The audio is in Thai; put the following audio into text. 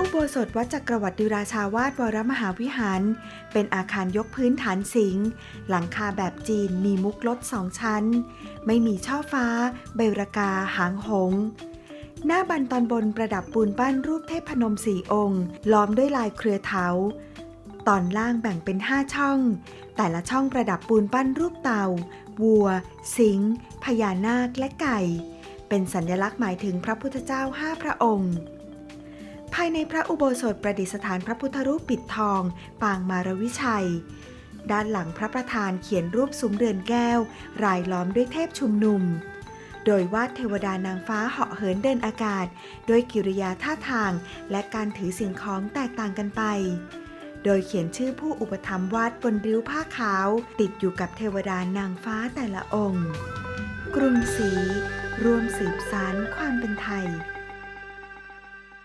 อุโบสถวัดจักรวรรดิราชาวาสวรมหาวิหาร เป็นอาคารยกพื้นฐานสิงห์หลังคาแบบจีนมีมุกลดสองชั้น ไม่มีช่อฟ้า เบรากา หางหง หน้าบันตอนบนประดับปูนปั้นรูปเทพนมสี่องค์ ล้อมด้วยลายเครือเถา ตอนล่างแบ่งเป็นห้าช่อง แต่ละช่องประดับปูนปั้นรูปเต่า วัว สิงห์พญานาคและไก่ เป็นสัญลักษณ์หมายถึงพระพุทธเจ้าห้าพระองค์ ภายในพระอุโบสถประดิษฐานพระพุทธรูปปิดทอง ปางมารวิชัย ด้านหลังพระประธานเขียนรูปซุ้มเรือนแก้ว รายล้อมด้วยเทพชุมนุม โดยวาดเทวดานางฟ้าเหาะเหินเดินอากาศด้วยกิริยาท่าทางและการถือสิ่งของแตกต่างกันไป โดยเขียนชื่อผู้อุปถัมภ์วาดบนริ้วผ้าขาว ติดอยู่กับเทวดานางฟ้าแต่ละองค์ กรุงศรีร่วมสืบสานความเป็นไทย